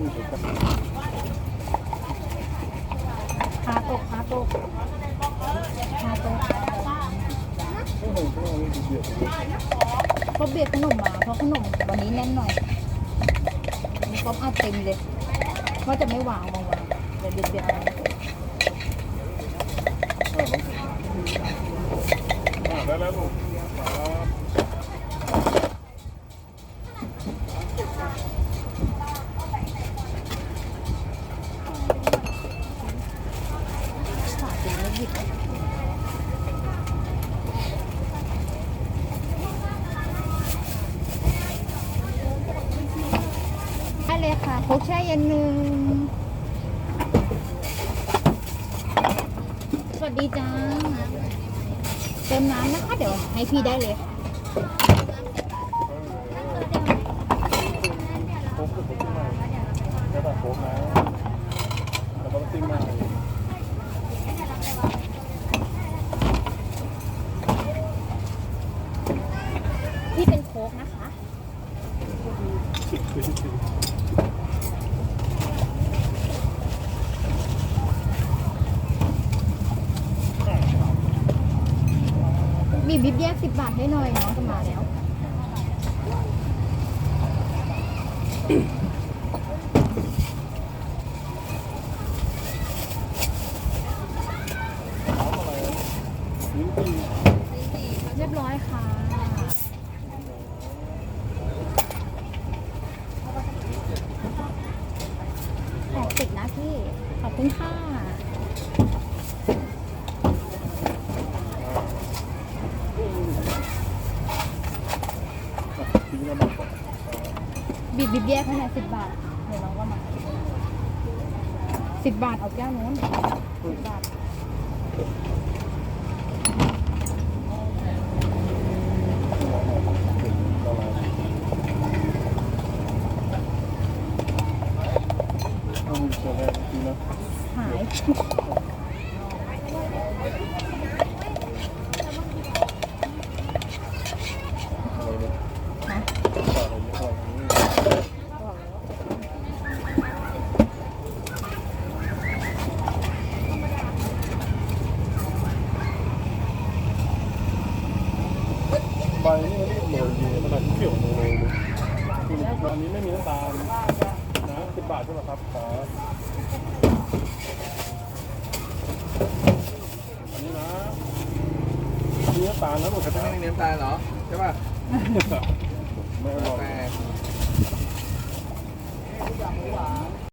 ขาตกขาตกขาตกไม่เห็นก็เบียดขนมมาเพราะขนมวันนี้แน่นหน่อยมีป๊อปอัดเต็มเลยว่าจะไม่วางมาวางเดี๋ยวเบียดเบียดเอา อ่าได้แล้วลูกครับ ขาจริงไม่หยิบได้ เลยค่ะโคกแช่เย็นหนึ่งสวัสดีจ้าเติมน้ำนะคะเดี๋ยวให้พี่ได้เลยค่ะโค้กคือโค้กที่ใหม่แค่แบบโค้งนะแล้วก็ติ้งมาเป็นโค้กนะคะ บีบบิบแยกสิบบาทให้หน่อยน้องจะมาแล้วน้ำอะไรลิ้นจี่เรียบร้อยค่ะแปดสิบนะพี่ ขอบคุณค่ะ ทิ้งน้ำมันก่อน บีบบิบแยกให้หน่อยสิบบาท เดี๋ยวน้องก็มาสิบบาทเอาแก้วนู้นสิบบาทเอามือเฉลยทีนะหาย อะไรเนี่ย นะ ต่ออะไรเนี่ยอะไรนี้ ใบนี่มันรีบโรยดีขนาดที่เขียวโรยเลยคืออันนี้ไม่มีน้ำตาลนะสิบบาทใช่ไหมครับครับอันนี้นะมีน้ำตาลนะลูกครับไม่มีน้ำตาลเหรอใช่ป่ะไม่อร่อย